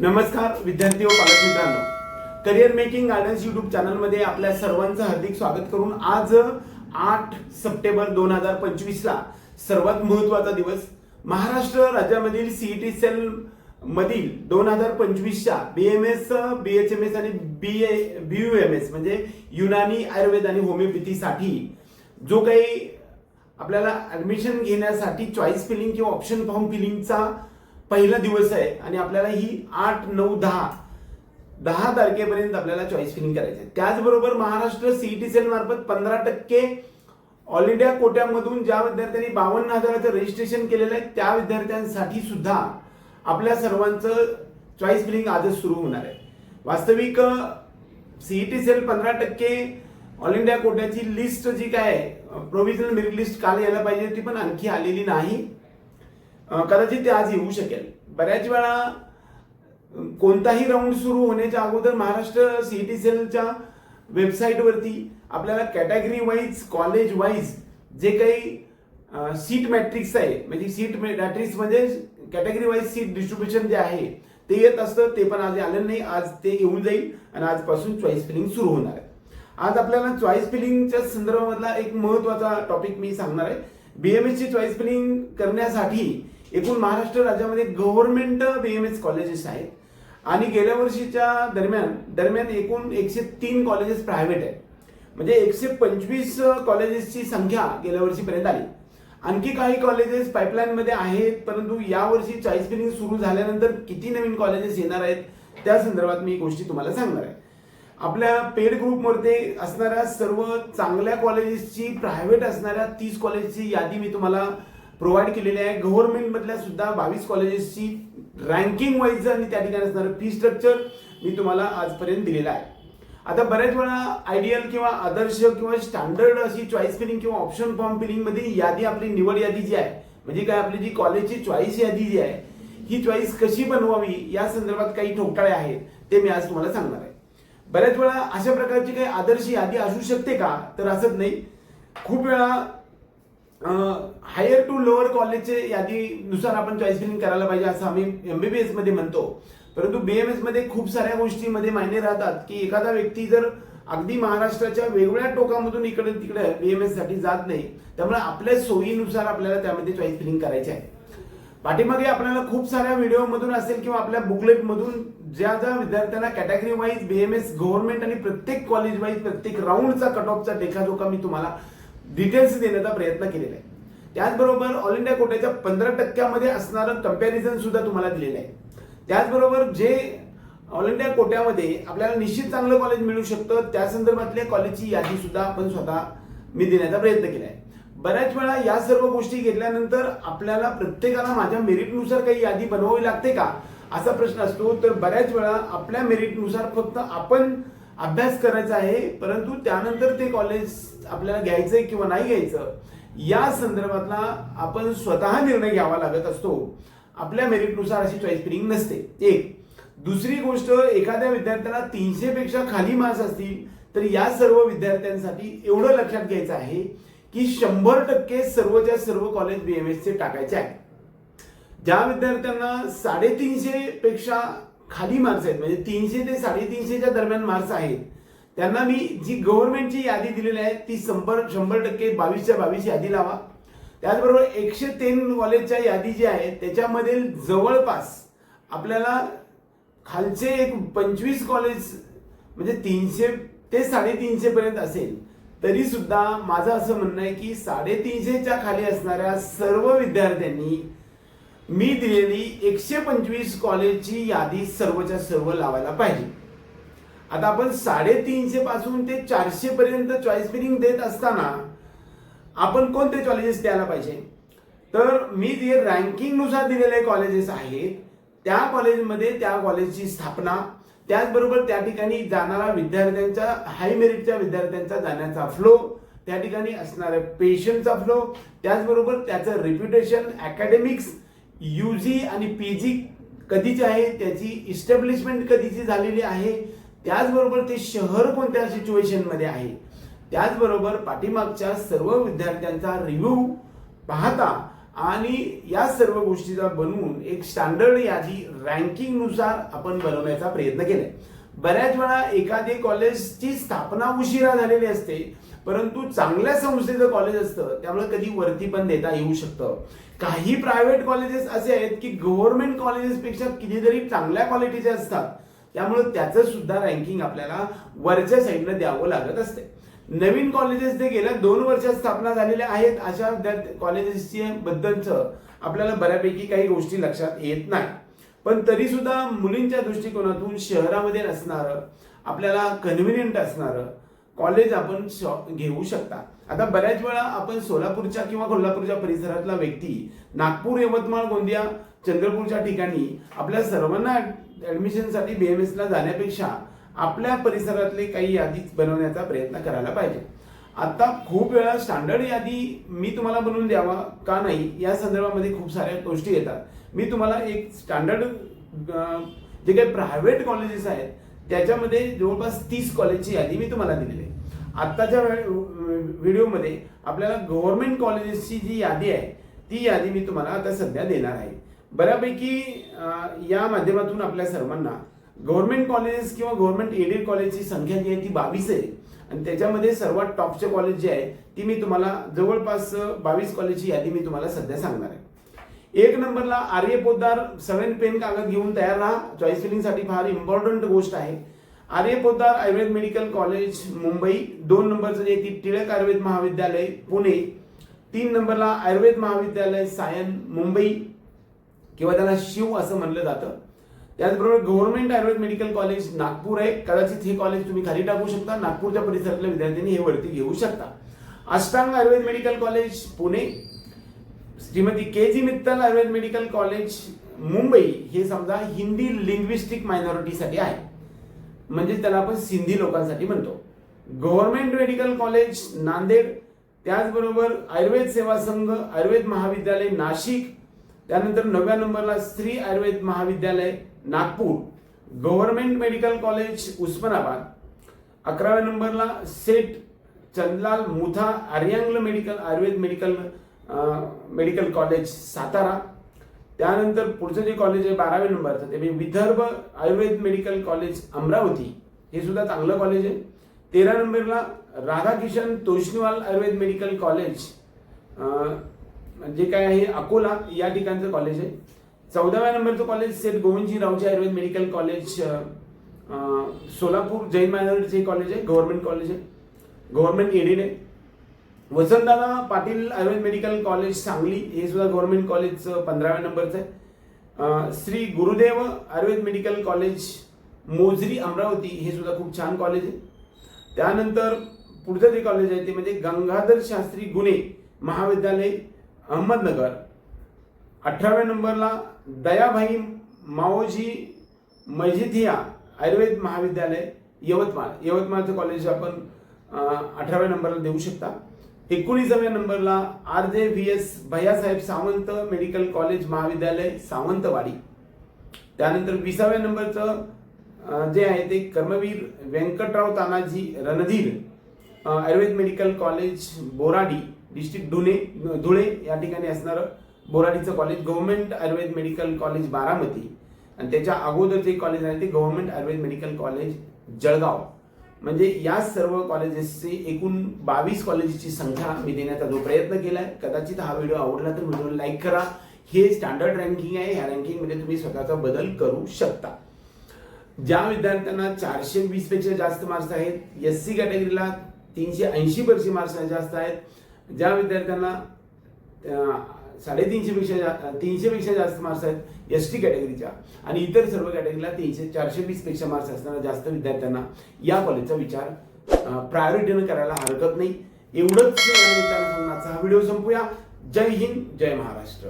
नमस्कार विद्यार्थी व पालक मित्रांनो. करिअर मेकिंग गार्डन्स युट्यूब चॅनलमध्ये आपल्या सर्वांचं हार्दिक स्वागत करून आज आठ सप्टेंबर दोन हजार पंचवीसला सर्वात महत्त्वाचा दिवस महाराष्ट्र राज्यामधील सीईटी सेल मधील दोन हजार पंचवीसच्या B M S B H M S आणि B A B U M S म्हणजे युनानी आयुर्वेद आणि होमिओपॅथीसाठी जो काही आपल्याला ऍडमिशन घेण्यासाठी चॉईस फिलिंग किंवा ऑप्शन फॉर्म फिलिंगचा पहिला दिवस आहे आणि आपल्याला ही आठ नऊ दहा दहा तारखेपर्यंत आपल्याला चॉईस फिलिंग करायचे आहे. त्याचबरोबर महाराष्ट्र सीईटी सेल मार्फत पंधरा टक्के ऑल इंडिया कोट्यामधून ज्या विद्यार्थ्यांनी बावन्न हजाराचं रजिस्ट्रेशन केलेलं आहे त्या विद्यार्थ्यांसाठी सुद्धा आपल्या सर्वांचं चॉईस फिलिंग आजच सुरू होणार आहे वास्तविक सीईटी सेल पंधरा टक्के ऑल इंडिया कोट्याची लिस्ट जी काय प्रोव्हिजनल मेरिट लिस्ट काल यायला पाहिजे ती पण आणखी आलेली नाही कदाचित ते आज येऊ शकेल. बऱ्याच वेळा कोणताही राऊंड सुरू होण्याच्या अगोदर महाराष्ट्र सीईटी सेलच्या वेबसाईटवरती आपल्याला कॅटेगरी वाईज कॉलेज वाईज जे काही सीट मॅट्रिक्स आहे म्हणजे सीट मॅट्रिक्स म्हणजे कॅटेगरी वाईज सीट डिस्ट्रीब्युशन जे आहे ते येत असतं ते पण आज आलं नाही आज ते येऊन जाईल आणि आजपासून चॉईस फिलिंग सुरू होणार आहे. आज आपल्याला चॉईस फिलिंगच्या संदर्भामधला एक महत्त्वाचा टॉपिक मी सांगणार आहे. बीएमएस ची चॉईस फिलिंग करण्यासाठी एकूण महाराष्ट्र राज्यामध्ये गव्हर्नमेंट बीएमएस कॉलेजेस आहेत. आणि गेल्या वर्षीच्या दरम्यान दरम्यान एकूण एकशे तीन कॉलेजेस प्रायव्हेट आहेत. म्हणजे एकशे पंचवीस कॉलेजेसची संख्या गेल्या वर्षीपर्यंत आली. आणखी काही कॉलेजेस पाईपलाईनमध्ये आहेत परंतु यावर्षी चॉईस फिलिंग सुरू झाल्यानंतर किती नवीन कॉलेजेस येणार आहेत त्या संदर्भात मी गोष्टी तुम्हाला सांगणार आहे. आपल्या पेड ग्रुपमध्ये असणाऱ्या सर्व चांगल्या कॉलेजेसची प्रायव्हेट असणाऱ्या तीस कॉलेजची यादी मी तुम्हाला प्रोव्हाइड केलेली आहे. गव्हर्नमेंट मधल्या सुद्धा बावीस कॉलेजेसची रँकिंग वाईज आणि त्या ठिकाणी असणारं फी स्ट्रक्चर मी तुम्हाला आजपर्यंत दिलेलं आहे. आता बऱ्याच वेळा आयडियल किंवा आदर्श किंवा स्टँडर्ड अशी चॉईस फिलिंग किंवा ऑप्शन फॉर्म फिलिंगमध्ये यादी आपली निवड यादी जी आहे म्हणजे काय आपली जी कॉलेजची चॉईस यादी जी आहे ही चॉईस कशी बनवावी या संदर्भात काही ठोकताळे आहेत ते मी आज तुम्हाला सांगणार आहे. बऱ्याच वेळा अशा प्रकारची काही आदर्श यादी असू शकते का? तर असंच नाही. खूप वेळा हायर टू लोअर कॉलेजचे यादीनुसार आपण चॉईस फिलिंग करायला पाहिजे असं आम्ही एमबीबीएसमध्ये म्हणतो. परंतु बीएमएसमध्ये खूप साऱ्या गोष्टीमध्ये मायने राहतात की एखादा व्यक्ती जर अगदी महाराष्ट्राच्या वेगवेगळ्या टोकामधून इकडे तिकडे बीएमएससाठी जात नाही त्यामुळे आपल्या सोयीनुसार आपल्याला त्यामध्ये चॉईस फिलिंग करायचे आहे. पाठीमागे आपल्याला खूप साऱ्या व्हिडिओमधून असेल किंवा आपल्या बुकलेटमधून ज्या ज्या विद्यार्थ्यांना कॅटेगरी वाईज बीएमएस गव्हर्नमेंट आणि प्रत्येक कॉलेज वाईज प्रत्येक राऊंडचा कट ऑफचा लेखाजोखा मी तुम्हाला डिटेल्स देण्याचा प्रयत्न केलेला आहे. त्याचबरोबर ऑल इंडिया कोट्याच्या पंधरा टक्क्यामध्ये असणारं कंपॅरिझन सुद्धा तुम्हाला दिलेलं आहे. त्याचबरोबर जे ऑल इंडिया कोट्यामध्ये आपल्याला निश्चित चांगलं कॉलेज मिळू शकतं त्या संदर्भातल्या कॉलेजची यादी सुद्धा आपण स्वतः मी देण्याचा प्रयत्न केला आहे बऱ्याच वेळा या सर्व गोष्टी घेतल्यानंतर आपल्याला प्रत्येकाला माझ्या मेरिटनुसार काही यादी बनवावी लागते का? असा प्रश्न असतो. तर बऱ्याच वेळा आपल्या मेरिटनुसार फक्त आपण अभ्यास करायचा आहे परंतु त्यानंतर ते कॉलेज आपल्याला घ्यायचंय किंवा नाही घ्यायचं या संदर्भातला आपण स्वतः निर्णय घ्यावा लागत असतो. आपल्या मेरिटनुसार अशी चॉईस फिलिंग नसते. एक. दुसरी गोष्ट एखाद्या विद्यार्थ्याला तीनशे पेक्षा खाली मार्क्स असतील तर या सर्व विद्यार्थ्यांसाठी एवढं लक्षात घ्यायचं आहे की शंभर टक्के सर्वच्या सर्व कॉलेज बीएमएसचे टाकायचे आहे. ज्या विद्यार्थ्यांना साडेतीनशे पेक्षा खाली मार्क्स आहेत. म्हणजे तीनशे ते साडेतीनशेच्या दरम्यान मार्क्स आहेत. त्यांना मी जी गव्हर्नमेंटची यादी दिलेली आहे ती शंभर शंभर टक्के बावीसच्या बावीस यादी लावा. त्याचबरोबर एकशे तीन कॉलेजच्या यादी जी आहे त्याच्यामधील जवळपास आपल्याला खालचे एक पंचवीस कॉलेज म्हणजे तीनशे ते साडेतीनशे पर्यंत असेल तरी सुद्धा माझं असं म्हणणं आहे की साडेतीनशेच्या खाली असणाऱ्या सर्व विद्यार्थ्यांनी मी दिलेली एकशे पंचवीस कॉलेजची यादी सर्वच्या सर्व लावायला पाहिजे. आता आपण साडेतीनशे पासून ते चारशे पर्यंत चॉईस फिलिंग देत असताना आपण कोणते कॉलेजेस द्यायला पाहिजे? तर मी जे रँकिंगनुसार दिलेले कॉलेजेस आहेत त्या कॉलेजमध्ये त्या कॉलेजची स्थापना त्याचबरोबर त्या ठिकाणी जाणारा विद्यार्थ्यांच्या हाय मेरिटच्या विद्यार्थ्यांचा जाण्याचा फ्लो त्या ठिकाणी असणाऱ्या पेशंटचा फ्लो त्याचबरोबर त्याचं रेप्युटेशन अकॅडमिक्स यू जी आणि पीजी कधीची आहे त्याची इस्टॅब्लिशमेंट कधीची झालेली आहे त्याचबरोबर ते शहर कोणत्या सिच्युएशनमध्ये आहे? त्याचबरोबर पाठीमागच्या सर्व विद्यार्थ्यांचा रिव्ह्यू पाहता आणि या सर्व गोष्टीचा बनवून एक स्टँडर्ड यादी रँकिंगनुसार आपण बनवण्याचा प्रयत्न केलाय. बऱ्याच वेळा एखादी कॉलेजची स्थापना उशिरा झालेली असते परंतु चांगल्या संस्थेचं कॉलेज असतं त्यामुळे कधी वरती पण देता येऊ शकतं. काही प्रायव्हेट कॉलेजेस असे आहेत की गव्हर्नमेंट कॉलेजेसपेक्षा कितीतरी चांगल्या क्वालिटीचे असतात. त्यामुळे त्याचं सुद्धा रँकिंग आपल्याला वरच्या साईडनं द्यावं लागत असते. नवीन कॉलेजेस जे गेल्या दोन वर्षात स्थापना झालेल्या आहेत अशा कॉलेजेसची बद्दलचं आपल्याला बऱ्यापैकी काही गोष्टी लक्षात येत नाही. पण तरी सुद्धा मुलींच्या दृष्टिकोनातून शहरामध्ये असणारं आपल्याला कन्व्हिनियंट असणारं कॉलेज आपण घेऊ शकता. आता बऱ्याच वेळा आपण सोलापूरच्या किंवा कोल्हापूरच्या परिसरातला व्यक्ती नागपूर यवतमाळ गोंदिया चंद्रपूरच्या ठिकाणी आपल्या सर्वांना ऍडमिशनसाठी एम ला जाण्यापेक्षा आपल्या परिसरातले काही यादी बनवण्याचा प्रयत्न करायला पाहिजे. आता खूप वेळा स्टँडर्ड यादी मी तुम्हाला बनवून द्यावा का नाही या संदर्भामध्ये खूप साऱ्या गोष्टी येतात. मी तुम्हाला एक स्टँडर्ड जे काही प्रायव्हेट कॉलेजेस आहेत त्याच्यामध्ये जवळपास तीस कॉलेजची यादी मी तुम्हाला दिलेली आहे. आत्ताच्या व्हिडिओमध्ये आपल्याला गव्हर्नमेंट कॉलेजेसची जी यादी आहे ती यादी मी तुम्हाला आता सध्या देणार आहे. बऱ्यापैकी या माध्यमातून आपल्या सर्वांना गव्हर्नमेंट कॉलेजेस किंवा गव्हर्नमेंट एडेड कॉलेजची संख्या जी आहे ती बावीस आहे. आणि त्याच्यामध्ये सर्वात टॉपचे कॉलेज जे आहे ती मी तुम्हाला जवळपास बावीस कॉलेजची यादी मी तुम्हाला सध्या सांगणार आहे. एक नंबरला आर्य पोद्दार सेवन पेन कागद घेऊन तयार राहा. चॉईस फिलिंगसाठी फार इम्पॉर्टंट गोष्ट आहे. Arya Poddar Ayurveda medical college Mumbai. दोन नंबरचं जे ती टिळक आयुर्वेद महाविद्यालय पुणे. तीन नंबरला आयुर्वेद महाविद्यालय सायन मुंबई. किंवा त्याला शिव असं म्हणलं जातं. त्याचबरोबर government Ayurveda medical college Nagpur आहे. कदाचित हे कॉलेज तुम्ही खाली टाकू शकता. नागपूरच्या परिसरातल्या विद्यार्थ्यांनी हे वरती घेऊ शकता. Ashtang Ayurveda medical college Pune. Shrimati K G Mittal Ayurveda medical college Mumbai हे समजा हिंदी लिंग्विस्टिक मायनॉरिटीसाठी आहे. म्हणजे त्याला आपण सिंधी लोकांसाठी म्हणतो. गव्हर्नमेंट मेडिकल कॉलेज नांदेड त्याचबरोबर आयुर्वेद सेवा संघ आयुर्वेद महाविद्यालय नाशिक त्यानंतर नवव्या नंबरला श्री आयुर्वेद महाविद्यालय Nagpur government medical college Osmanabad अकराव्या नंबरला Seth Chandlal Mutha Aryangal medical Ayurveda medical medical college Satara. त्यानंतर पुढचं जे कॉलेज आहे बाराव्या नंबरचं ते म्हणजे विदर्भ आयुर्वेद मेडिकल कॉलेज अमरावती. हे सुद्धा चांगलं कॉलेज आहे. तेरा नंबरला राधाकिशन तोष्णीवाल आयुर्वेद मेडिकल कॉलेज जे काय आहे अकोला या ठिकाणचं कॉलेज आहे. चौदाव्या नंबरचं कॉलेज सेठ गोविंदजी रावचे आयुर्वेद मेडिकल कॉलेज सोलापूर जैन मायनॉरिटीचे कॉलेज आहे गव्हर्नमेंट कॉलेज आहे. गव्हर्नमेंट एडेड आहे. वसंतदादा पाटील आयुर्वेद मेडिकल कॉलेज सांगली हे सुद्धा गव्हर्नमेंट कॉलेज पंधराव्या नंबरचं आहे. श्री गुरुदेव आयुर्वेद मेडिकल कॉलेज मोजरी अमरावती हे सुद्धा खूप छान कॉलेज आहे. त्यानंतर पुढचं जे कॉलेज आहे ते म्हणजे गंगाधर शास्त्री गुणे महाविद्यालय अहमदनगर. अठराव्या नंबरला दयाभाई माओजी मजिथिया आयुर्वेद महाविद्यालय यवतमाळ. यवतमाळचं कॉलेज आपण अठराव्या नंबरला देऊ शकता. एकोणीसाव्या नंबरला R J V S Bhaiyasaheb Sawant medical college महाविद्यालय सावंतवाडी. त्यानंतर विसाव्या नंबरचं जे आहे ते Karmaveer Vyankatrao Tanaji Randhir Ayurveda medical college Boradi district Dhule Dhule या ठिकाणी असणारं बोराडीचं college government Ayurveda medical college Baramati. आणि त्याच्या अगोदर जे कॉलेज आहे ते government Ayurveda medical college Jalgaon. म्हणजे या सर्व कॉलेजेसची एकूण बावीस कॉलेजेसची संख्या मी देण्याचा जो प्रयत्न केला आहे कदाचित हा व्हिडिओ आवडला तर व्हिडिओ लाईक करा. हे स्टँडर्ड रँकिंग आहे. ह्या रँकिंगमध्ये तुम्ही स्वतःचा बदल करू शकता. ज्या विद्यार्थ्यांना चारशे वीसपेक्षा जास्त मार्क्स आहेत एस सी कॅटेगरीला तीनशे ऐंशी पर्सेंट मार्क्स जास्त आहेत. ज्या विद्यार्थ्यांना साडेतीनशेपेक्षा जा तीनशेपेक्षा जास्त मार्क्स आहेत एस टी कॅटेगरीच्या आणि इतर सर्व कॅटेगरीला तीनशे चारशे वीसपेक्षा मार्क्स असणाऱ्या जास्त विद्यार्थ्यांना या कॉलेजचा विचार प्रायोरिटीनं करायला हरकत नाही. एवढंच या निमित्तानं हा व्हिडिओ संपूया. जय हिंद जय महाराष्ट्र.